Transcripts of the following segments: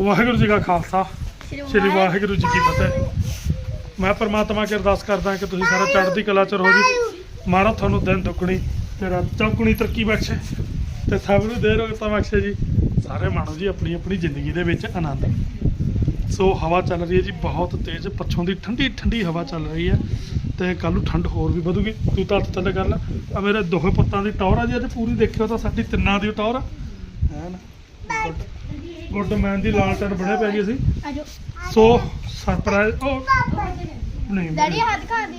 ਵਾਹਿਗੁਰੂ ਜੀ ਕਾ ਖਾਲਸਾ। ਸ੍ਰੀ ਵਾਹਿਗੁਰੂ ਜੀ ਕੀ ਫਤਿਹ। ਮੈਂ ਪਰਮਾਤਮਾ ਅੱਗੇ ਅਰਦਾਸ ਕਰਦਾ ਕਿ ਤੁਸੀਂ ਸਾਰਾ ਚੜ੍ਹਦੀ ਕਲਾ ਚ ਰਹੋ ਜੀ। ਮਾਰਾ ਤੁਹਾਨੂੰ ਦਿਨ ਦੁੱਗਣੀ ਤੇ ਰਾਤ ਚੌਗੁਣੀ ਤਰੱਕੀ ਬਖਸ਼ੇ। ਤੇ ਸਭ ਨੂੰ ਦੇ ਰੋਗਤਾ ਬਖਸ਼ੇ ਜੀ। ਸਾਰੇ ਮਾਣੋ ਜੀ ਆਪਣੀ ਆਪਣੀ ਜ਼ਿੰਦਗੀ ਦੇ ਵਿੱਚ ਆਨੰਦ। ਸੋ ਹਵਾ ਚੱਲ ਰਹੀ ਹੈ ਜੀ ਬਹੁਤ ਤੇਜ਼। ਪੱਛੋਂ ਦੀ ਠੰਡੀ ਠੰਡੀ ਹਵਾ ਚੱਲ ਰਹੀ ਹੈ। ਤੇ ਕੱਲ ਨੂੰ ਠੰਡ ਹੋਰ ਵੀ ਵਧੂਗੀ। ਤੂੰ ਤਾਂ ਹੱਥ ਥੱਲੇ ਕਰ ਲੈ। ਆ ਮੇਰੇ ਦੋਹੇ ਪੁੱਤਾਂ ਦੀ ਟੌਰ ਆ ਜੀ ਅੱਜ ਪੂਰੀ ਦੇਖਿਓ ਤਾਂ ਸਾਡੀ ਤਿੰਨਾਂ ਦੀ ਟੌਰ। ਹੈ ਨਾ ਗੁੱਡ ਮੈਨ ਦੀ ਲਾਲਟਨ ਬਣੇ ਪੈ ਗਈ ਸੀ ਆਜੋ। ਸੋ ਸਰਪ੍ਰਾਈਜ਼ ਉਹ ਨਹੀਂ ਡੈਡੀ ਹੱਥ ਖਾ ਦੇ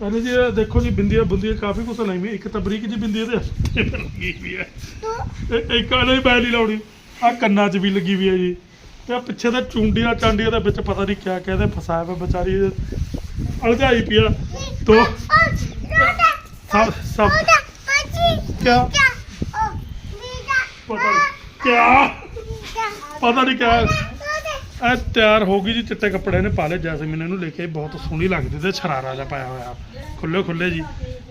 ਪਹਿਲੇ ਜੀ ਇਹ ਦੇਖੋ ਜੀ ਬਿੰਦੀਆਂ ਬੁੰਦੀਆਂ ਕਾਫੀ ਕੁਛ ਲਾਈ ਵੀ ਇੱਕ ਤਾਂ ਬਰੀਕ ਜੀ ਬਿੰਦੀ ਇਹਦੇ ਹੱਥੇ ਤੇ ਲੱਗੀ ਵੀ ਹੈ। ਇਹ ਇੱਕ ਬੈਲ ਨਹੀਂ ਲਾਉਣੀ। ਆ ਕੰਨਾਂ 'ਚ ਵੀ ਲੱਗੀ ਵੀ ਹੈ ਜੀ। ਤੇ ਆਹ ਪਿੱਛੇ ਤਾਂ ਚੁੰਡੀਆਂ ਚਾਂਡੀਆਂ ਦੇ ਵਿੱਚ ਪਤਾ ਨਹੀਂ ਕਿਆ ਕਹਿੰਦੇ ਫਸਾਇਆ ਪਿਆ ਵਿਚਾਰੀ ਅਲਝਾਈ ਪਿਆ ਤੋ ਸਭ ਸਭ ਕਿਆ? ਪਤਾ ਨਹੀਂ ਕਿਆ? ਪਤਾ ਨਹੀਂ ਕਿਆ। ਇਹ ਤਿਆਰ ਹੋ ਗਈ ਜੀ, ਚਿੱਟੇ ਕੱਪੜੇ ਨੇ ਪਾ ਲਏ, ਜੈਸਮੀਨ ਇਹਨੂੰ ਲੈ ਕੇ ਬਹੁਤ ਸੋਹਣੀ ਲੱਗਦੀ ਤੇ ਸ਼ਰਾਰਾ ਜਿਹਾ ਪਾਇਆ ਹੋਇਆ। ਖੁੱਲੇ ਖੁੱਲੇ ਜੀ।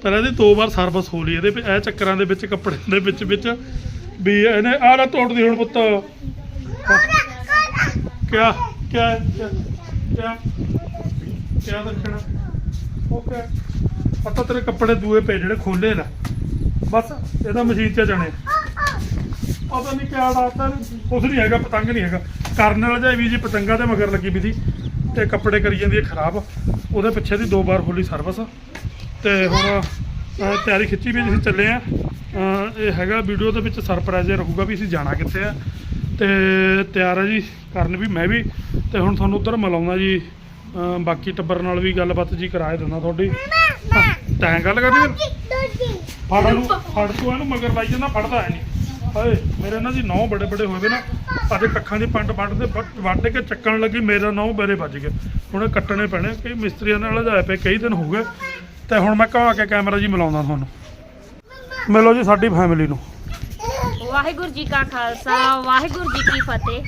ਪਰ ਇਹਦੀ ਦੋ ਵਾਰ ਸਰਵਿਸ ਹੋ ਲਈ, ਇਹਦੇ ਇਹ ਚੱਕਰਾਂ ਦੇ ਵਿੱਚ ਕੱਪੜੇ ਦੇ ਵਿੱਚ ਵਿੱਚ ਵੀ ਇਹਨੇ ਆਹ ਨਾ ਤੋੜਦੀ ਹੁਣ ਪੁੱਤ। ਕਿਆ ਕਿਆ ਕਿਆ ਕਿਆ ਰੱਖਣਾ ਦੱਸਣਾ? ਓਕੇ। ਪਤਾ ਤੇਰੇ ਕੱਪੜੇ ਦੂਏ ਪਏ ਜਿਹੜੇ ਖੋਲੇ ਨਾ। ਬਸ, ਇਹਦਾ ਮਸ਼ੀਨ 'ਚ ਜਾਣੇ। ਪਤਾ ਨਹੀਂ ਕਿਆ ਡਾਤਾ ਕੁਛ ਨਹੀਂ ਹੈਗਾ ਪਤੰਗ ਨਹੀਂ ਹੈਗਾ। ਕਰਨ ਵਾਲਾ ਜਾਈ ਵੀ ਜੀ ਪਤੰਗਾ ਤੇ ਮਗਰ ਲੱਗੀ ਵੀ ਸੀ ਤੇ ਕੱਪੜੇ ਕਰੀ ਜਾਂਦੀ ਹੈ ਖਰਾਬ। ਉਹਦੇ ਪਿੱਛੇ ਦੀ ਦੋ ਵਾਰ ਹੋਲੀ ਸਰਵਿਸ। ਤੇ ਹੁਣ ਅਹ, ਤਿਆਰੀ ਖਿੱਚੀ ਵੀ ਅਸੀਂ ਚੱਲੇ ਆ ਇਹ ਹੈਗਾ ਵੀਡੀਓ ਦੇ ਵਿੱਚ ਸਰਪ੍ਰਾਈਜ਼ ਰਹੂਗਾ ਵੀ ਅਸੀਂ ਜਾਣਾ ਕਿੱਥੇ ਆ। ਤੇ ਤਿਆਰ ਆ ਜੀ ਕਰਨ ਵੀ ਮੈਂ ਵੀ। ਤੇ ਹੁਣ ਤੁਹਾਨੂੰ ਉਧਰ ਮਿਲਾਉਣਾ ਜੀ। ਅਹ, ਬਾਕੀ ਟੱਬਰ ਨਾਲ ਵੀ ਗੱਲਬਾਤ ਜੀ ਕਰਾਏ ਦਿੰਦਾ ਤੁਹਾਡੀ। ਤੈਂ ਗੱਲ ਫਿਰ? ਫੜ ਨੂੰ ਫੜ ਤੂੰ ਇਹਨੂੰ ਮਗਰ ਲਾਈ ਜਾਂਦਾ ਫੜਦਾ ਹੈ ਨਹੀਂ ਹਾਏ ਮੇਰੇ ਨਾਲ ਜੀ ਨੌ ਬੜੇ ਬੜੇ ਹੋਏ ਵੇ ਨਾ। ਅੱਜ ਕੱਖਾਂ ਦੀ ਪੰਡ ਵੱਢਦੇ ਵੱਢ- ਕੇ ਚੱਕਣ ਲੱਗੀ ਮੇਰਾ ਨੌ ਮੇਰੇ ਵੱਜ ਗਿਆ। ਹੁਣ ਕੱਟਣੇ ਪੈਣੇ ਕਈ ਮਿਸਤਰੀਆਂ ਨਾਲ ਜਾਏ ਪਏ ਕਈ ਦਿਨ ਹੋ ਗਏ। ਤੇ ਹੁਣ ਮੈਂ ਘਾ ਕੇ ਕੈਮਰਾ ਜੀ ਮਿਲਾਉਂਦਾ ਤੁਹਾਨੂੰ। ਮਿਲੋ ਜੀ ਸਾਡੀ ਫੈਮਿਲੀ ਨੂੰ। ਵਾਹਿਗੁਰੂ ਜੀ ਕਾ ਖਾਲਸਾ ਵਾਹਿਗੁਰੂ ਜੀ ਕੀ ਫਤਿਹ।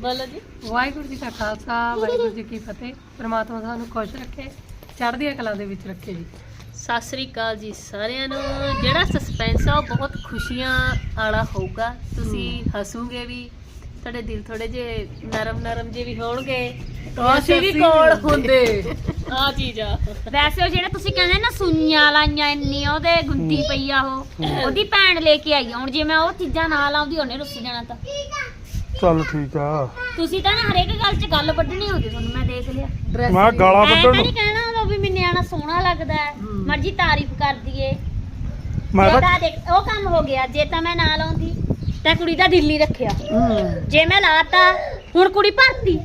ਬੋਲੋ ਜੀ। ਵਾਹਿਗੁਰੂ ਜੀ ਕਾ ਖਾਲਸਾ ਵਾਹਿਗੁਰੂ ਜੀ ਕੀ ਫਤਿਹ। ਪ੍ਰਮਾਤਮਾ ਤੁਹਾਨੂੰ ਖੁਸ਼ ਰੱਖੇ ਚੜ੍ਹਦੀਆਂ ਕਲਾ ਦੇ ਵਿੱਚ ਰੱਖੇ ਜੀ। ਸਤਿ ਸ੍ਰੀ ਅਕਾਲ ਜੀ ਸਾਰਿਆਂ ਨੂੰ। ਜਿਹੜਾ ਸਸਪੈਂਸ ਆ ਉਹ ਬਹੁਤ ਖੁਸ਼ੀਆਂ ਵਾਲਾ ਹੋਊਗਾ। ਤੁਸੀਂ ਹੱਸੋਗੇ ਵੀ ਤੁਹਾਡੇ ਦਿਲ ਥੋੜੇ ਜੇ ਨਰਮ ਨਰਮ ਜੇ ਵੀ ਹੋਣਗੇ। ਅਸੀਂ ਵੀ ਕੋਲ ਹੁੰਦੇ। ਆ ਚੀਜ਼ ਆ। ਵੈਸੇ ਉਹ ਜਿਹੜੇ ਤੁਸੀਂ ਕਹਿੰਦੇ ਨਾ ਸੁਈਆਂ ਲਾਈਆਂ ਇੰਨੀ ਉਹਦੇ ਗੁੰਦੀ ਪਈ ਆ ਉਹ। ਉਹਦੀ ਭੈਣ ਲੈ ਕੇ ਆਈ ਆ। ਹੁਣ ਜੇ ਮੈਂ ਉਹ ਚੀਜ਼ਾਂ ਨਾਲ ਆਉਂਦੀ ਉਹਨੇ ਰੁੱਸ ਜਾਣਾ ਤਾਂ। ਚੱਲ ਠੀਕ ਆ। ਤੁਸੀਂ ਤਾਂ ਨਾ ਹਰੇਕ ਗੱਲ 'ਚ ਗੱਲ ਵੱਢਣੀ ਹੁੰਦੀ ਤੁਹਾਨੂੰ ਮੈਂ ਦੇਖ ਲਿਆ। ਮੈਂ ਗਾਲਾਂ ਐ ਤਾਂ ਨਹੀਂ ਕਹਿਣਾ ਨਿਆਣਾ ਸੋਹਣਾ ਲੱਗਦਾ ਹੈ। ਹਮ। ਮਰਜ਼ੀ ਤਾਰੀਫ ਕਰ ਦਈਏ। ਮੈਂ ਜੇ ਤਾਂ ਤਾਂ ਦੇਖ ਉਹ ਕੰਮ ਹੋ ਗਿਆ। ਜੇ ਤਾਂ ਮੈਂ ਨਾਲ ਆਉਂਦੀ ਤਾਂ ਕੁੜੀ ਦਾ ਦਿਲ ਰੱਖਿਆ। ਜੇ ਮੈਂ ਲਾਤਾ ਹੁਣ ਕੁੜੀ ਭਰਤੀ।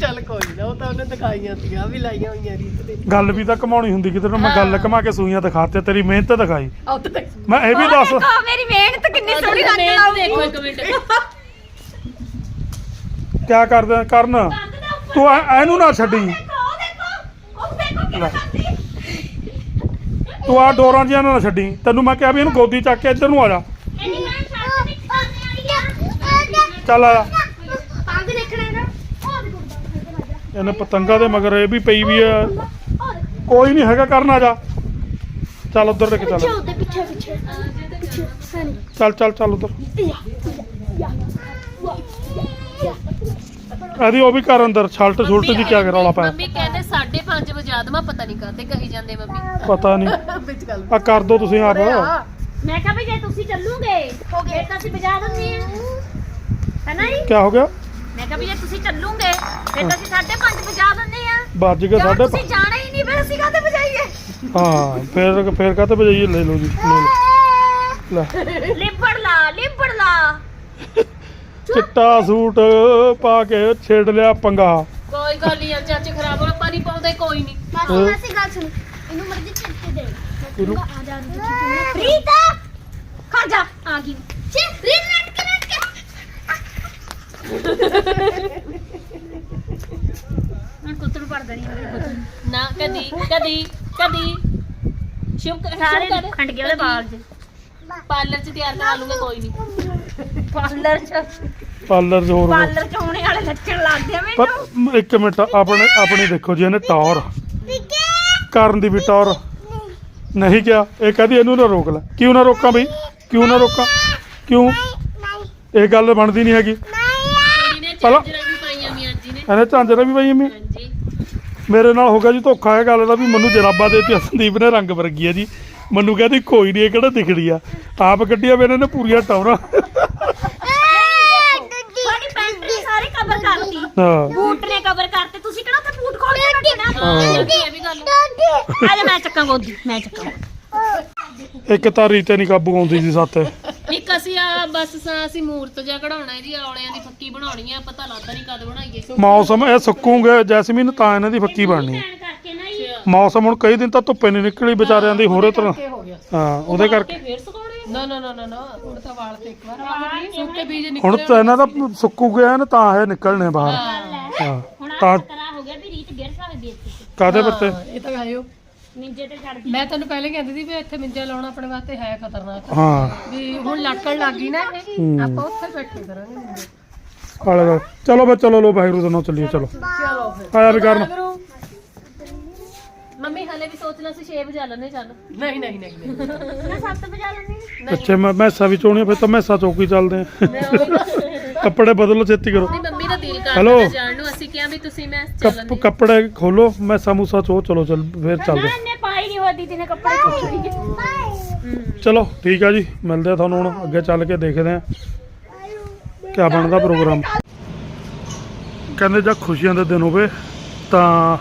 ਚੱਲ ਕੋਈ ਨਾ ਉਹ ਤਾਂ ਉਹਨੇ ਦਿਖਾਈਆਂ ਸੀਆਂ ਵੀ ਲਾਈਆਂ ਹੋਈਆਂ ਰੀਤ ਦੇ ਗੱਲ ਵੀ ਤਾਂ ਕਮਾਉਣੀ ਹੁੰਦੀ ਕਿਤੇ ਨਾ ਮੈਂ ਗੱਲ ਕਮਾ ਕੇ ਸੂਈਆਂ ਦਿਖਾਤੇ ਤੇਰੀ ਮਿਹਨਤ ਦਿਖਾਈ। ਆਹ ਉੱਤੇ ਤੱਕ। ਮੈਂ ਇਹ ਵੀ ਦੱਸ ਦੇਖੋ ਮੇਰੀ ਮਿਹਨਤ ਕਿੰਨੀ ਸੋਹਣੀ ਰੰਗ ਦੇਖੋ ਲਾਉਂਦੀ। ਇੱਕ ਮਿੰਟ। ਕਿਆ ਕਰਦਾ ਕਰਨ। ਤੂੰ ਐ- ਇਹਨੂੰ ਨਾ ਛੱਡੀ। ਦੇਖੋ ਦੇਖੋ ਲੈ। ਤੂੰ ਆ ਡੋਰਾਂ ਜੀਆਂ ਨਾ ਛੱਡੀ। ਤੈਨੂੰ ਮੈਂ ਕਿਹਾ ਵੀ ਇਹਨੂੰ ਗੋਦੀ ਚੱਕ ਕੇ ਇੱਧਰ ਨੂੰ ਆ ਜਾ। ਚੱਲ ਆ ਜਾ। ਪੰਗ ਦੇਖਣਾ ਇਹਦਾ ਇਹਨੇ ਪਤੰਗਾ ਦੇ ਮਗਰ ਇਹ ਵੀ ਪਈ ਵੀ ਆ। ਕੋਈ ਨਹੀਂ ਹੈਗਾ ਕਰਨ ਆ ਜਾ। ਚੱਲ ਉਧਰ ਦੇਖ, ਚੱਲ। ਪਿੱਛੇ ਉਹਦੇ ਪਿੱਛੇ ਪਿੱਛੇ ਪਿੱਛੇ ਸਨੀ ਚੱਲ ਚੱਲ ਚੱਲ ਉਧਰ। ਇਹਦੀ ਉਹ ਵੀ ਕਰ ਅੰਦਰ ਛਲਟ ਛੁਲਟ ਜੀ ਕਿਆ ਰੌਲਾ ਪਾਇਆ। ਮੰਮੀ ਕਹਿੰਦੇ 5:30 ਵਜੇ ਦਮਾ ਪਤਾ ਨਹੀਂ ਕਾਤੇ ਕਹੀ ਜਾਂਦੇ ਮੰਮੀ। ਪਤਾ ਨਹੀਂ ਵਿੱਚ ਗੱਲ। ਆ ਕਰ ਦੋ ਤੁਸੀਂ ਆਪ ਮੈਂ ਕਿਹਾ ਵੀ ਜੇ ਤੁਸੀਂ ਚੱਲੂਗੇ ਹੋ ਗਏ। ਤਾਂ ਅਸੀਂ ਵਜਾ ਦਿੰਦੇ ਆ ਹੈਨਾ ਜੀ? ਕਿਆ ਹੋ ਗਿਆ? ਮੈਂ ਕਿਹਾ ਵੀ ਜੇ ਤੁਸੀਂ ਚੱਲੂਗੇ ਫਿਰ ਤਾਂ ਅਸੀਂ 5:30 ਵਜਾ ਦਿੰਦੇ ਆ ਵੱਜ ਗਏ ਸਾਡੇ ਤੁਸੀਂ ਜਾਣਾ ਹੀ ਨਹੀਂ ਫਿਰ ਅਸੀਂ ਕਾਹਤੇ ਵਜਾਈਏ ਹਾਂ ਫੇਰ ਫੇਰ ਕਾਤੇ ਵਜਾਈਏ ਲੈ ਲਓ ਜੀ ਲੈ ਲਓ। ਲੈ। ਲਿਬੜ ਲਾ ਲਿਬੜ ਲਾ। ਚਿੱਟਾ ਸੂਟ ਪਾ ਕੇ ਛੇੜ ਲਿਆ ਪੰਗਾ। ਕੋਈ ਗੱਲ ਨਹੀਂ ਆ ਚਾਚੇ ਖਰਾਬ ਹੋਣਾ ਪਾਣੀ ਪਾਉਂਦੇ ਕੋਈ ਨਹੀਂ। ਮਾਸੀ ਮਾਸੀ ਗੱਲ ਸੁਣ। ਇਹਨੂੰ ਮਰਜ਼ੀ ਚਿੱਟੇ ਦੇ। ਇਹਨੂੰ ਆ ਜਾ ਰੀਤਾ! ਖੜ ਜਾ। ਆ ਗਈ। ਚੇ ਰੀਤ ਨੱਟ ਕੇ ਨੱਟ ਕੇ। ਹੁਣ ਕੁੱਤਰੂ ਪੜ ਦੇਣੀ ਨਾ। ਕਦੀ ਕਦੀ ਕਦੀ। ਕਰ ਸਾਰੇ ਖੰਡ ਗਏ ਉਹਦੇ ਬਾਲ ਚ। ਪਾਰਲਰ ਚ ਤਿਆਰ ਕਰਾ ਲੂੰਗਾ ਕੋਈ ਨਹੀਂ ਪਾਰਲਰ ਚ। ਪਾਰਲਰ 'ਚ ਹੋਰ। ਪਾਰਲਰ ਚ ਹੋਣੇ ਵਾਲੇ ਲੱਛਣ ਲੱਗਦੇ ਆ ਪਰ ਮੈਨੂੰ। ਮ- ਇੱਕ ਮਿੰਟ ਆਪਣੇ ਆਪਣੀ ਦੇਖੋ ਜੀ ਇਹਨੇ ਟੌਰ। ਕਰਨ ਦੀ ਵੀ ਟੌਰ। ਨਹੀਂ ਕਿਹਾ। ਇਹ ਕਹਦੀ ਇਹਨੂੰ ਨਾ ਰੋਕ ਲੈ। ਕਿਉਂ ਨਾ ਰੋਕਾਂ ਬਈ? ਕਿਉਂ ਨਾ ਰੋਕਾਂ? ਕਿਉਂ? ਇਹ ਗੱਲ ਬਣਦੀ ਨਹੀਂ ਹੈਗੀ। ਕੁੜੀ ਨੇ ਪਹਿਲਾਂ- ਚਾਂਜਰਾਂ ਵੀ ਪਾਈਆਂ ਮੀਆਂ ਜੀ ਨੇ। ਇਹਨੇ ਝਾਂਜਰਾਂ ਵੀ ਪਾਈ ਅੰਮੀ ਹਾਂਜੀ। ਮੇਰੇ ਨਾਲ ਹੋ ਗਿਆ ਜੀ ਧੋਖਾ ਇਹ ਗੱਲ ਦਾ ਵੀ ਮੈਨੂੰ ਜਰਾਬਾਂ ਦੇ ਤੇ ਸੰਦੀਪ ਨੇ ਰੰਗ ਵਰਗੀ ਆ ਜੀ। ਮੈਨੂੰ ਕਹਿੰਦੀ ਕੋਈ ਨਹੀਂ ਇਹ ਕਿਹੜਾ ਦਿਖੜੀ ਆ? ਆਪ ਕੱਢੀਆਂ ਵੇ ਇਹਨਾਂ ਨੇ ਪੂਰੀਆਂ ਟੌਰਾਂ ਤੁਹਾਡੀ ਪੈਂਟ ਨੇ ਸਾਰੇ ਕਵਰ ਕਰਤੀ ਹਾਂ। ਬੂਟ ਨੇ ਕਵਰ ਕਰਤੇ ਤੁਸੀਂ ਕਿਹੜਾ ਤੇ ਬੂਟ ਖੋਲ ਕੇ ਰੱਖਣਾ ਹਾਂ। ਇਹ ਵੀ ਗੱਲ ਆ। ਜਾ ਮੈਂ ਚੱਕਾਂ ਗੋਦੀ ਮੈਂ ਚੱਕਾਂ। ਇੱਕ ਤਾਂ ਰੀਤੇ ਨਹੀਂ ਕਾਬੂ ਆਉਂਦੀ ਸੀ ਸਾਤੇ। ਇੱਕ ਅਸੀਂ ਆ ਬਸ ਸਾ ਅਸੀਂ ਮੂਰਤ ਜਿਹਾ ਕਢਾਉਣਾ ਹੈ ਜੀ ਔਲਿਆਂ ਦੀ ਫੱਕੀ ਬਣਾਉਣੀ ਆ ਪਤਾ ਲੱਗਦਾ ਨਹੀਂ ਕਦ ਬਣਾਈਏ। ਮੌਸਮ ਇਹ ਸੁੱਕੂਗੇ ਜੈਸਮੀਨ ਤਾਂ ਇਹਨਾਂ ਦੀ ਫੱਕੀ ਬਣਨੀ। ਹੈ ਭੈਣ ਕਰਕੇ ਨਾ ਜੀ। ਮੌਸਮ ਹੁਣ ਕਈ ਦਿਨ ਤਾਂ ਧੁੱਪੇ ਨਹੀਂ ਨਿਕਲੀ ਵਿਚਾਰਿਆਂ ਦੀ ਹੋਰੇ ਤਰ੍ਹਾਂ। ਹੋ ਉਹਦੇ ਕਰਕੇ। ਫੇਰ ਨਾ ਨਾ ਨਾ ਨਾ ਨਾ ਹੁਣ ਤਾਂ ਵਾਲ ਤੇ ਇੱਕ ਵਾਰ। ਸੁੱਕੇ ਬੀਜ ਹੁਣ ਨਿਕਲੇ ਤਾਂ ਇਹਨਾਂ ਦਾ ਸੁੱਕੂ ਗਿਆ ਨਾ ਤਾਂ ਇਹ ਨਿਕਲਣੇ ਬਾਹਰ। ਹਾਂ। ਹੁਣ ਤਾਂ ਆ ਤਰਾ ਹੋ ਗਿਆ ਵੀ ਰੀਤ ਗਿਰ ਸਕਦੀ ਇੱਥੇ ਕਾਦੇ ਪੱਤੇ ਹਾਂ, ਇਹ ਤਾਂ ਆਇਓ ਮਿੰਜੇ ਤੇ ਚੜ ਗਈ। ਮੈਂ ਤੁਹਾਨੂੰ ਪਹਿਲੇ ਕਹਿੰਦੀ ਸੀ ਵੀ ਇੱਥੇ ਮਿੰਜਾ ਲਾਉਣਾ ਆਪਣੇ ਵਾਸਤੇ ਹੈ ਖਤਰਨਾਕ। ਹਾਂ। ਵੀ ਹੁਣ ਲੱਕੜ ਲੱਗ ਗਈ ਨਾ ਇਹ ਆਪਾਂ ਉੱਥੇ ਬੈਠੇ ਕਰਾਂਗੇ ਮਿੰਜੇ। ਆਲੇ ਦੁਆਲੇ। ਚਲੋ ਬਈ ਚਲੋ ਲੋ ਵਾਹਿਗੁਰੂ ਦੇ ਚੱਲੀਏ ਚਲੋ। ਚਲੋ ਫਿਰ। ਆਇਆ ਵੀ ਕਰਨ। ਮੰਮੀ ਹਲੇ ਵੀ ਸੋਚ ਲਾ ਸੀ 6 ਵਜੇ ਲੈਣੇ ਚੱਲ। ਨਹੀਂ ਨਹੀਂ ਨਹੀਂ ਨਹੀਂ। ਮੈਂ ਸੱਤ ਵਜਾ ਲੈਣੀ ਅੱਛਾ ਮੈਂ ਮੈਸਾ ਵੀ ਚੋਣੀ ਫਿਰ ਤਾਂ ਮੈਸਾ ਚੌਕੀ ਚੱਲਦੇ ਆ। ਕੱਪੜੇ ਬਦਲੋ ਛੇਤੀ ਕਰੋ। ਨਹੀਂ ਮੰਮੀ ਦਾ ਦਿਲ? ਕਰਦਾ ਜਾਣ ਨੂੰ। ਅਸੀਂ ਕਿਹਾ ਵੀ ਤੁਸੀਂ ਮੈਂ ਕੱਪ ਚੱਲਣੇ ਕੱਪੜੇ ਖੋਲੋ ਮੈਸਾ ਮੂਸਾ ਚੋ ਚਲੋ ਚੱਲ ਫਿਰ ਚੱਲਦੇ। ਨਾ ਇਹਨੇ ਪਾਈ ਨਹੀਂ ਹੋਦੀ ਦੀਦੀ ਨੇ ਕੱਪੜੇ ਚੁੱਕ ਚਲੋ ਠੀਕ ਆ ਜੀ ਮਿਲਦੇ ਆ ਤੁਹਾਨੂੰ ਹੁਣ ਅੱਗੇ ਚੱਲ ਕੇ ਦੇਖਦੇ ਆ। ਕਿਆ ਬਣਦਾ ਪ੍ਰੋਗਰਾਮ? ਕਹਿੰਦੇ ਜਦ ਖੁਸ਼ੀਆਂ ਦੇ ਦਿਨ ਹੋਵੇ ਤਾਂ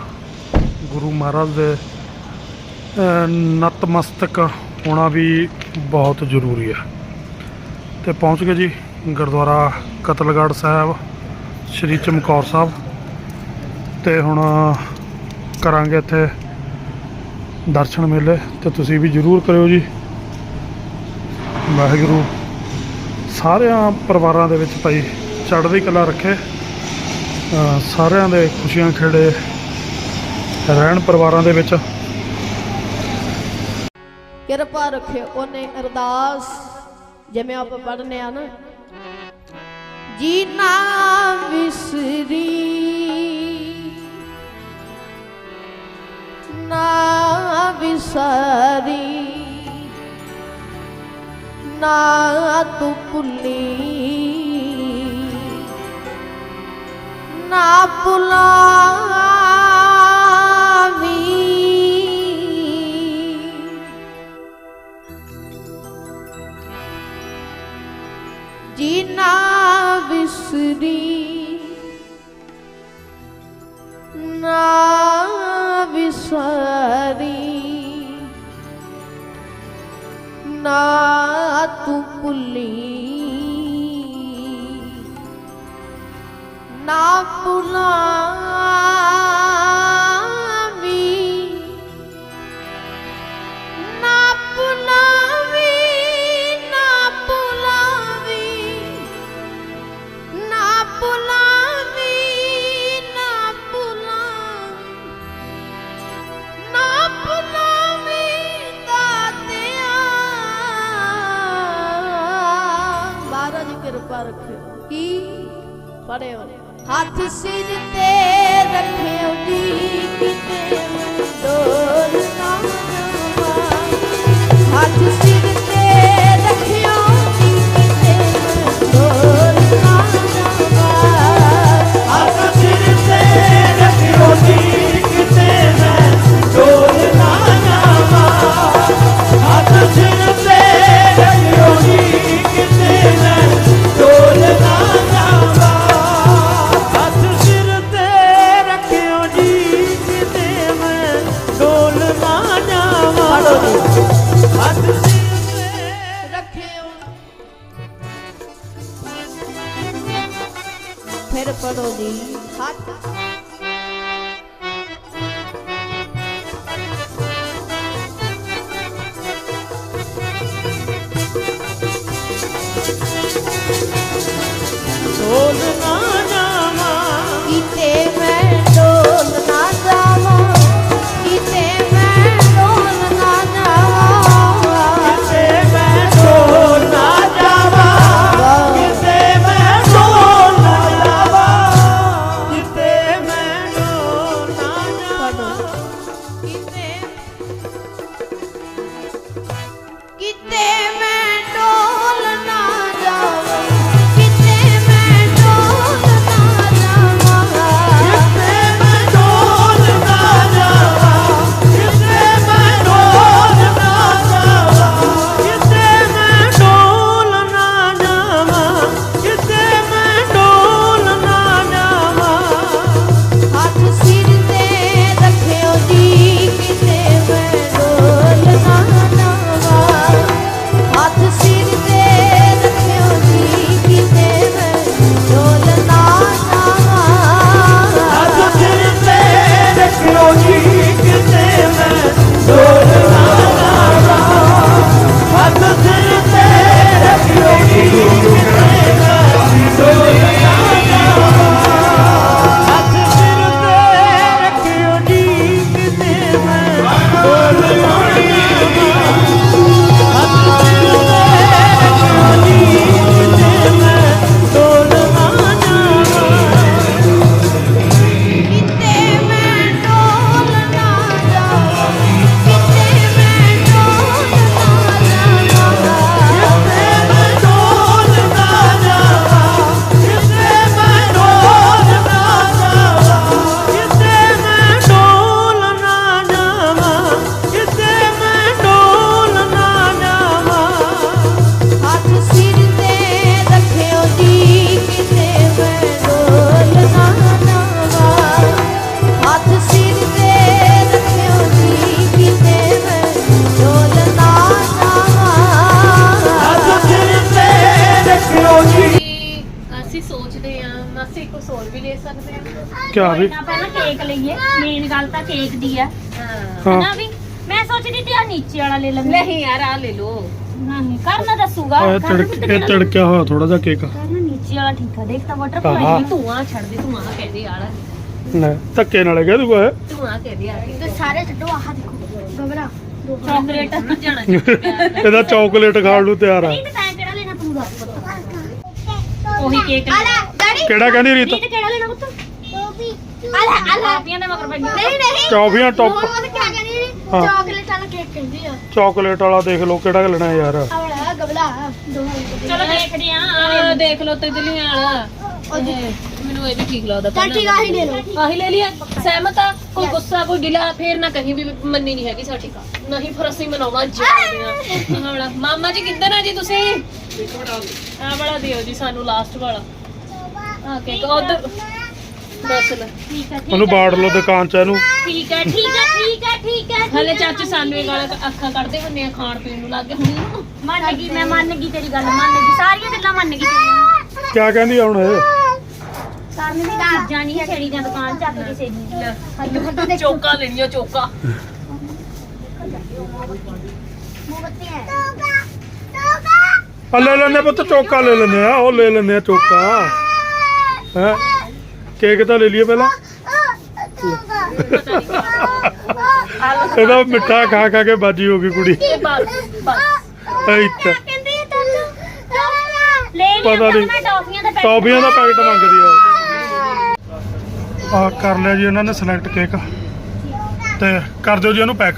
ਗੁਰੂ ਮਹਾਰਾਜ ਦੇ ਨਤਮਸਤਕ ਹੋਣਾ ਵੀ ਬਹੁਤ ਜ਼ਰੂਰੀ ਹੈ। ਤੇ ਪਹੁੰਚ ਗਏ ਜੀ ਗੁਰਦੁਆਰਾ ਕਤਲਗੜ੍ਹ ਸਾਹਿਬ, ਸ਼੍ਰੀ ਚਮਕੌਰ ਸਾਹਿਬ। ਤੇ ਹੁਣ ਕਰਾਂਗੇ ਇੱਥੇ ਦਰਸ਼ਨ ਮੇਲੇ, ਤੇ ਤੁਸੀਂ ਵੀ ਜ਼ਰੂਰ ਕਰਿਓ ਜੀ। ਵਾਹਿਗੁਰੂ ਸਾਰਿਆਂ ਪਰਿਵਾਰਾਂ ਦੇ ਵਿੱਚ ਭਾਈ ਚੜ੍ਹਦੀ ਕਲਾ ਰੱਖੇ ਸਾਰਿਆਂ ਦੇ ਖੁਸ਼ੀਆਂ ਖੇੜੇ। ਰਹਿਣ ਪਰਿਵਾਰਾਂ ਦੇ ਵਿੱਚ। ਕਿਰਪਾ ਰੱਖੇ ਉਹਨੇ ਅਰਦਾਸ, ਜਿਵੇਂ ਆਪ ਪੜ੍ਹਨੇ ਆ ਨਾ। ਜੀ ਨਾ ਵਿਸਰੀ ਨਾ ਵਿਸਾਰੀ, ਨਾ ਤੂੰ ਭੁੱਲੀ, ਨਾ ਭੁਲਾ ਵਿਸਰੀ ਨਾ ਵਿਸਾਰੀ ਨਾ ਤੂੰ ਭੁੱਲੀ। ਨਾ ਭੁਲਾਵੀ ਪੜਿਓ ਹੱਥ ਸਿਰ ਤੇ ਰੱਖਿਓ ਜੀ ਕਿਤੇ ਡੋਲ ਨਾ ਹੱਥ ਸਿਰ ਫਿਰ ਪੜੋ ਸੋਚਦੇ ਆ ਮਾਸੀ ਕੁਝ ਹੋਰ ਵੀ ਲੈ ਸਕਦੇ ਆ ਕਿਆ ਵੀ? ਨਾ ਪਹਿਲਾਂ ਕੇਕ ਲਈਏ। ਮੇਨ ਗੱਲ ਤਾਂ ਕੇਕ ਦੀ ਆ। ਹਾਂ। ਨਾ ਵੀ? ਮੈਂ ਸੋਚਦੀ ਤੇ ਆ ਨੀਚੇ ਵਾਲਾ ਲੈ ਲੈਂਦੇ ਨਹੀਂ ਯਾਰ ਆ ਲੈ ਲੋ ਨਹੀਂ ਕਰਨਾ ਦੱਸੂਗਾ। ਇਹ ਕਰਨ ਤੜਕ ਇਹ ਤੜਕਿਆ ਹੋਇਆ ਥੋੜਾ ਜਿਹਾ ਕੇਕ ਕਰਨਾ ਨੀਚੇ ਵਾਲਾ ਠੀਕ ਆ। ਦੇਖ ਤਾਂ ਵਾਟਰ ਹਾਂ। ਪਾਣੀ ਤੂੰ ਆ ਛੱਡ ਦੇ ਤੂੰ ਆ ਕਹਿੰਦੇ ਆਲਾ। ਨਾ ਧੱਕੇ ਨਾਲ ਕਹਿ ਦੂਗਾ ਤੂੰ ਆ ਕਹਿੰਦੇ ਆ। ਤੇ ਸਾਰੇ ਛੱਡੋ ਆਹ ਦੇਖੋ। ਗਬਰਾ। ਚਾਕਲੇਟ। ਜਾਣਾ ਇਹਦਾ ਚਾਕਲੇਟ ਖਾਣ ਨੂੰ ਤਿਆਰ ਆ। ਨਹੀਂ ਤੇ ਕਿਹੜਾ ਲੈਣਾ ਤੂੰ ਦੱਸ। ਪੁੱਤ ਉਹੀ ਕੇਕ ਆਲਾ ਡੈਡੀ ਕਿਹੜਾ ਕਹਿੰਦੀ ਰੀਤ? ਕਿਹੜਾ ਲੈਣਾ ਪੁੱਤ? ਟੋਪੀ। ਆਲਾ ਆਲਾ ਕਾਪੀਆਂ ਦੇ ਮਗਰ ਪੈ ਨਹੀਂ ਨਹੀਂ। ਟੌਫੀਆਂ ਟੌਪ ਉਹ ਤਾਂ ਕਿਆ ਕਹਿੰਦੀ ਹਾਂ। ਚਾਕਲੇਟ ਵਾਲਾ ਕੇਕ ਕਹਿੰਦੀ ਆ। ਚਾਕਲੇਟ ਵਾਲਾ ਦੇਖ ਲਓ ਕਿਹੜਾ ਲੈਣਾ ਯਾਰ। ਆਵਲਾ ਗਬਲਾ ਦੋਹਾਂ ਚਲੋ ਦੇਖਦੇ ਆ। ਆ ਦੇਖ ਲੋ ਤੇ ਦਿੱਲੀ ਵਾਲਾ। ਇਹ ਮੈਨੂੰ ਇਹ ਵੀ ਠੀਕ ਲੱਗਦਾ। ਚੱਲ ਠੀਕ ਆ ਆਹੀ ਲੈ ਲਓ। ਆਹੀ ਲੈ ਲਿਆ। ਸਹਿਮਤ ਆ ਕੋਈ ਗੁੱਸਾ ਕੋਈ ਗਿਲਾ ਫੇਰ ਨਾ ਕਹੀਂ ਵੀ ਮੰਨੀ ਨਹੀਂ ਹੈਗੀ ਸਾਡੀ ਨਹੀਂ ਫਿਰ ਅਸੀਂ ਮਨਾਉਣਾ ਜਾਣਦੇ ਆ ਵਾਲਾ। ਮਾਮਾ ਜੀ ਕਿੱਧਰ ਆ ਜੀ ਤੁਸੀਂ? ਆ ਵਾਲਾ ਦਿਓ ਜੀ ਸਾਨੂੰ ਲਾਸਟ ਵਾਲਾ। ਆ ਕੇ ਉਧਰ ਦੱਸ ਲੈ। ਠੀਕ ਆ ਉਹਨੂੰ ਬਾੜ ਲਓ ਦੁਕਾਨ ਚ ਇਹਨੂੰ। ਠੀਕ ਹੈ ਠੀਕ ਹੈ ਠੀਕ ਹੈ ਠੀਕ ਹੈ ਹਲੇ ਚਾਚੂ ਸਾਨੂੰ ਇਹ ਗਾਲਾਂ ਅੱਖਾਂ ਕੱਢਦੇ ਹੁੰਦੇ ਆ ਖਾਣ ਪੀਣ ਨੂੰ ਲੱਗ ਹੁਣ। ਮੰਨ ਗਈ ਮੈਂ ਮੰਨ ਗਈ ਤੇਰੀ ਗੱਲ ਮੰਨ ਗਈ। ਸਾਰੀਆਂ ਗੱਲਾਂ ਮੰਨ ਗਈ ਤੇਰੀਆਂ ਕਿਆ ਕਹਿੰਦੀ ਆ ਹੁਣ ਇਹ? ਕਰਨ ਦੀ ਨਹੀਂ ਛੇੜੀ ਜਾਂ ਦੁਕਾਨ ਚੱਕ ਕਿਸੇ ਦੀ। ਚੋਕਾ ਲੈਣੀਆਂ ਚੋਕਾ ਮੋਮਬੱਤੀ ਹੈ ਆ ਲੈ ਲੈਨੇ ਪੁੱਤ ਚੋਕਾ ਲੈ ਲੈਨੇ ਆ ਉਹ ਲੈ ਲੈਨੇ ਆ ਚੋਕਾ। ਹੈ? ਕੇਕ ਤਾਂ ਲੈ ਲਈਏ ਪਹਿਲਾਂ। ਇਹਦਾ ਮਿੱਠਾ ਖਾ ਖਾ ਕੇ ਬਾਜੀ ਹੋ ਗਈ ਕੁੜੀ। ਇੱਥੇ। ਪਤਾ ਨਹੀਂ। ਮੈਂ ਟੌਫੀਆਂ ਦਾ ਪੈਕਟ ਟੌਫੀਆਂ ਦਾ ਪੈਕਟ ਮੰਗਦੀ ਆ। ਆ ਕਰ ਲਿਆ ਜੀ ਉਹਨਾਂ ਨੇ ਸਿਲੈਕਟ ਕੇਕ ਤੇ ਕਰ ਦਿਓ ਜੀ ਇਹਨੂੰ ਪੈਕ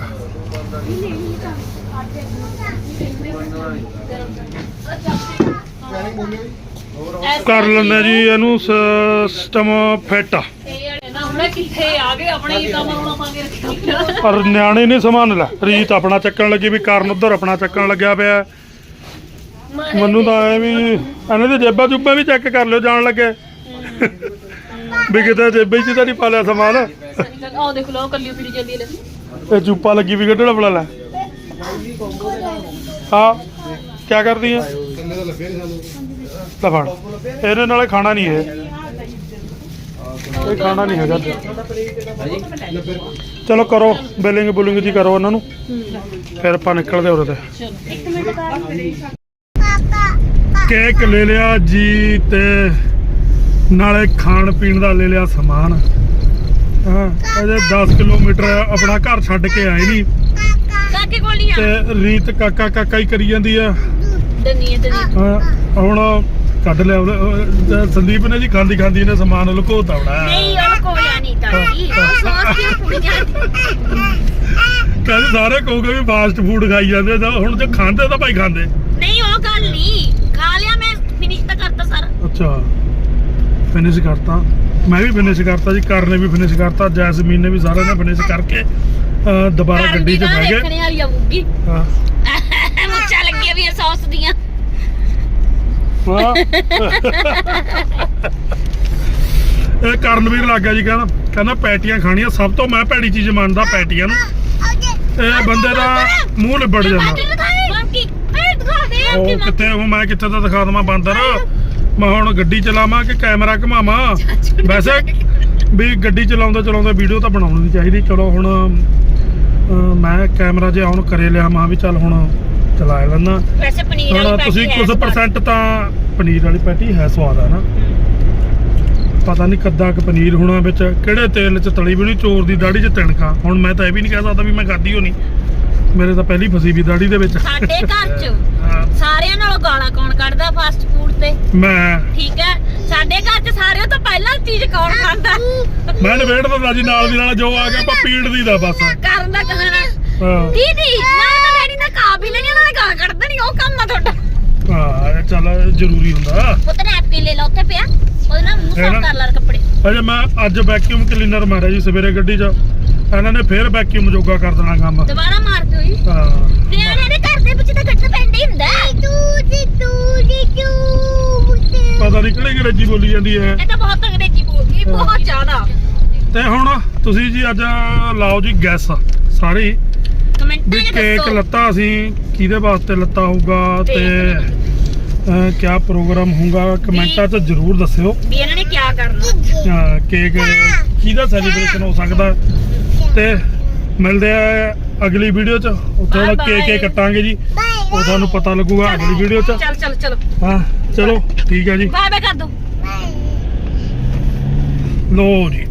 ਕਰ ਲੈਂਦੇ ਜੀ ਇਹਨੂੰ ਸਿਸਟਮ ਫਿੱਟ ਇਹ ਨਾ ਹੁਣ ਕਿੱਥੇ ਆ ਗਏ ਆਪਣੇ ਹੀ ਕੰਮ ਹੁਣ ਪਾਗੇ ਰੱਖਿਆ ਪਰ ਨਿਆਣੇ ਨਹੀਂ ਸਮਾਨ ਲੈ। ਰੀਤ ਆਪਣਾ ਚੱਕਣ ਲੱਗੀ ਵੀ ਕਰਨ ਉਧਰ ਆਪਣਾ ਚੱਕਣ ਲੱਗਿਆ ਪਿਆ। ਮੈਨੂੰ ਤਾਂ ਐ ਵੀ ਇਹਨਾਂ ਦੇ ਜੇਬਾਂ ਜੁੱਬਾਂ ਵੀ ਚੈੱਕ ਕਰ ਲਿਓ ਜਾਣ ਲੱਗੇ। ਵੀ ਕਿਤੇ ਜੇਬੇ 'ਚ ਤਾਂ ਨਹੀਂ ਪਾ ਲਿਆ ਸਮਾਨ ਆਹ ਦੇਖ ਲਓ ਕੱਲੀ ਫਿਰੀ ਜਾਂਦੀ ਲੈ ਇਹ ਚੁੱਪਾ ਲੱਗੀ ਵੀ ਕੱਢਣਾ ਬੜਾ ਲੈ। ਹਾਂ ਕੀ ਕਰਦੀ ਆ? ਲੈ ਫੜ ਇਹਦੇ ਨਾਲੇ ਖਾਣਾ ਨਹੀਂ ਇਹ ਇਹ ਖਾਣਾ ਨਹੀਂ ਹੈਗਾ। ਚਲੋ ਕਰੋ ਬਿਲਿੰਗ ਬੁਲਿੰਗ ਜੀ ਕਰੋ ਉਹਨਾਂ ਨੂੰ। ਫਿਰ ਆਪਾਂ ਨਿਕਲਦੇ ਉਰੇ ਤੇ। ਕੇਕ ਲੈ ਲਿਆ ਜੀ ਤੇ ਨਾਲੇ ਖਾਣ ਪੀਣ ਦਾ ਲੈ ਲਿਆ ਸਮਾਨ। ਹਾਂ ਅਜੇ 10 ਕਿਲੋਮੀਟਰ ਆਪਣਾ ਘਰ ਛੱਡ ਕੇ ਆਏ ਨਹੀਂ। ਕਾਕੇ ਕੋਲ ਨਹੀਂ ਤੇ ਰੀਤ ਕਾਕਾ ਕਾਕਾ ਹੀ ਕਰੀ ਜਾਂਦੀ ਆ। ਦੰਨੀ ਤੇ ਹਾਂ, ਹੁਣ ਕੱਢ ਲਿਆ ਉਹ, ਸੰਦੀਪ ਨੇ ਜੀ ਖਾਂਦੀ ਖਾਂਦੀ ਨੇ ਸਮਾਨ ਲੁਕੋਤਾ ਨਹੀਂ ਉਹ ਕੋਇਆ ਨਹੀਂ ਤਾਈ ਉਹ ਸੌਸ ਦੀਆਂ ਪੁੜੀਆਂ ਕਹਿੰਦੇ ਸਾਰੇ ਕਹੋਗੇ ਵੀ ਫਾਸਟ ਫੂਡ ਖਾਈ ਜਾਂਦੇ ਤਾਂ ਹੁਣ ਜੇ ਖਾਂਦੇ ਤਾਂ ਭਾਈ ਖਾਂਦੇ। ਨਹੀਂ ਉਹ ਗੱਲ ਨਹੀਂ। ਖਾ ਲਿਆ ਮੈਂ ਫਿਨਿਸ਼ ਤਾਂ ਕਰਤਾ ਸਾਰਾ। ਅੱਛਾ ਫਿਨਿਸ਼ ਕਰਤਾ। ਮੈਂ ਵੀ ਫਿਨਿਸ਼ ਕਰਤਾ ਜੀ ਕਰ ਨੇ ਵੀ ਫਿਨਿਸ਼ ਕਰਤਾ ਜੈਸਮੀਨ ਨੇ ਵੀ ਸਾਰਿਆਂ ਨੇ ਫਿਨਿਸ਼ ਕਰਕੇ ਅਹ, ਦੁਬਾਰਾ ਗੱਡੀ 'ਚ ਬਹਿ ਗਏ। ਦੇਖਣੇ ਵਾਲੀ ਆਊਗੀ। ਹਾਂ। ਮੁੱਛਾਂ ਲੱਗੀਆਂ ਵੀ ਸੌਸ ਦੀਆਂ। ਵਾਹ ਇਹ ਕਰਨਵੀਰ ਲੱਗ ਜੀ ਕਹਿੰਦਾ ਕਹਿੰਦਾ ਪੈਟੀਆਂ ਖਾਣੀਆਂ ਸਭ ਤੋਂ ਮੈਂ ਭੈੜੀ ਚੀਜ਼ ਮੰਨਦਾ ਪੈਟੀਆਂ ਨੂੰ। ਇਹ ਬੰਦੇ ਦਾ ਮੂੰਹ ਲਿਬੜ ਜਾਂਦਾ। ਬਾਕੀ ਇਹ ਦਿਖਾ ਦੇ ਉਹ ਕਿੱਥੇ ਉਹ ਮੈਂ ਕਿੱਥੇ ਤਾਂ ਦਿਖਾ ਦਵਾਂ ਬਾਂਦਰ? ਮੈਂ ਹੁਣ ਗੱਡੀ ਚਲਾਵਾਂ ਕਿ ਕੈਮਰਾ ਘੁਮਾਵਾਂ? ਵੈਸੇ ਵੀ ਗੱਡੀ ਚਲਾਉਂਦਾ ਚਲਾਉਂਦਾ ਵੀਡੀਓ ਤਾਂ ਬਣਾਉਣੀ ਚਾਹੀਦੀ। ਚਲੋ ਹੁਣ ਅਹ, ਮੈਂ ਕੈਮਰਾ ਜੇ ਆਨ ਕਰੇ ਲਿਆ ਮਾਂ ਵੀ ਚੱਲ ਹੁਣ ਚਲਾ ਲੈਣਾ। ਵੈਸੇ ਪਨੀਰ ਹੁਣ ਵਾਲੀ ਤੁਸੀਂ ਪੈਟੀ ਕੁਝ ਪਰਸੈਂਟ ਤਾਂ ਪਨੀਰ ਵਾਲੀ ਪੈਟੀ ਹੈ ਸਵਾਦ ਆ ਨਾ। ਪਤਾ ਨਹੀਂ ਕੱਦਾ ਕੁ ਪਨੀਰ ਹੋਣਾ ਵਿੱਚ ਕਿਹੜੇ ਤੇਲ 'ਚ ਤਲੀ ਵੀ ਨਹੀਂ ਚੋਰ ਦੀ ਦਾੜੀ 'ਚ ਤਿਣਕਾ ਹੁਣ ਮੈਂ ਤਾਂ ਇਹ ਵੀ ਨਹੀਂ ਕਹਿ ਸਕਦਾ ਵੀ ਮੈਂ ਖਾਧੀ ਹੋਣੀ। ਮੇਰੇ ਤਾਂ ਪਹਿਲੀ ਫਸੀ ਵੀ ਦਾੜੀ ਦੇ ਵਿੱਚ। ਸਾਡੇ ਘਰ 'ਚ। ਸਾਰਿਆਂ ਨਾਲੋਂ ਗਾਲਾਂ ਕੌਣ ਕੱਢਦਾ ਫਾਸਟ ਫੂਡ ਤੇ? ਮੈਂ। ਠੀਕ ਹੈ। ਸਾਡੇ ਘਰ 'ਚ ਸਾਰਿਆਂ ਤੋਂ ਪਹਿਲਾਂ ਚੀਜ਼ ਕੌਣ ਖਾਂਦਾ? ਮੈਂ ਨਵੇੜ ਦਿੰਦਾ ਜੀ ਨਾਲ ਦੀ ਨਾਲ ਜੋ ਆ ਗਿਆ ਆਪਾਂ ਪੀੜ ਦੀ ਦਾ ਬਸ। ਕਰਨ ਦਾ ਕਹਾਣਾ ਦੀਦੀ ਮੈਂ ਤਾਂ ਡੈਡੀ ਨੇ ਕਾ ਵੀ ਨੇ ਗਾਲਾਂ ਕੱਢ ਦੇਣੀ ਉਹ ਕੰਮ ਆ ਤੁਹਾਡਾ। ਹਾਂ ਚੱਲ ਜ਼ਰੂਰੀ ਹੁੰਦਾ। ਪੁੱਤ ਨੈਪਕਿਨ ਲੈ ਲਾ ਉੱਥੇ ਪਿਆ। ਉਹਦੇ ਨਾਲ ਮੂੰਹ ਨਾ? ਸਾਫ਼ ਕਰ ਲਾ ਕੱਪੜੇ। ਅਜੇ ਮੈਂ ਅੱਜ ਵੈਕਿਊਮ ਕਲੀਨਰ ਮਾਰਿਆ ਜੀ ਸਵੇਰੇ ਗੱਡੀ 'ਚ। ਇਹਨਾਂ ਨੇ ਫੇਰ ਵੈਕਿਊਮ ਜੋਗਾ ਕਰ ਦੇਣਾ ਕੰਮ। ਦੁਬਾਰਾ ਮਾਰ ਦਿਓ ਜੀ। ਹਾਂ। ਨਿਆਣੇ ਦੇ ਘਰ ਦੇ ਵਿੱਚ ਤਾਂ ਗੱਡ ਪੈਂਦਾ ਹੀ ਹੁੰਦਾ। ਹੈ। ਤੂੰ ਜੀ ਤੂੰ ਜੀ ਤੂੰ ਪਤਾ ਨਹੀਂ ਕਿਹੜੀ ਅੰਗਰੇਜ਼ੀ ਬੋਲੀ ਜਾਂਦੀ ਹੈ। ਇਹ ਤਾਂ ਬਹੁਤ ਅੰਗਰੇਜ਼ੀ ਬੋਲਦੀ ਹੈ, ਬਹੁਤ ਜ਼ਿਆਦਾ। ਤੇ ਹੁਣ ਤੁਸੀਂ ਜੀ ਅੱਜ ਲਾਓ ਜੀ ਗੈਸ ਸਾਰੇ। ਵੀ ਕੇਕ ਲੱਤਾ ਅਸੀਂ ਕਿਹਦੇ ਵਾਸਤੇ ਲੱਤਾ ਹੋਊਗਾ ਤੇ ਕਿਆ ਪ੍ਰੋਗਰਾਮ ਹੋਊਗਾ ਕਮੈਂਟਾਂ 'ਚ ਜ਼ਰੂਰ ਦੱਸਿਓ। ਵੀ ਇਹਨਾਂ ਨੇ ਕੀ ਕਰਨਾ? ਕੇਕ ਕਿਹਦਾ ਸੈਲੀਬ੍ਰੇਸ਼ਨ ਹੋ ਸਕਦਾ? ਤੇ ਮਿਲਦੇ ਆ ਅਗਲੀ ਵੀਡੀਓ 'ਚ। ਉੱਥੇ Bye ਕੇਕ. ਕੇਕ ਕੱਟਾਂਗੇ ਜੀ। ਉਹ ਤੁਹਾਨੂੰ ਪਤਾ ਲੱਗੂਗਾ ਅਗਲੀ ਵੀਡੀਓ 'ਚ। ਚੱਲ ਚੱਲ ਚਲੋ। ਹਾਂ ਚਲੋ ਠੀਕ ਹੈ ਜੀ। ਬਾਏ ਬਾਏ ਕਰ ਦੋ। ਲੋ ਜੀ।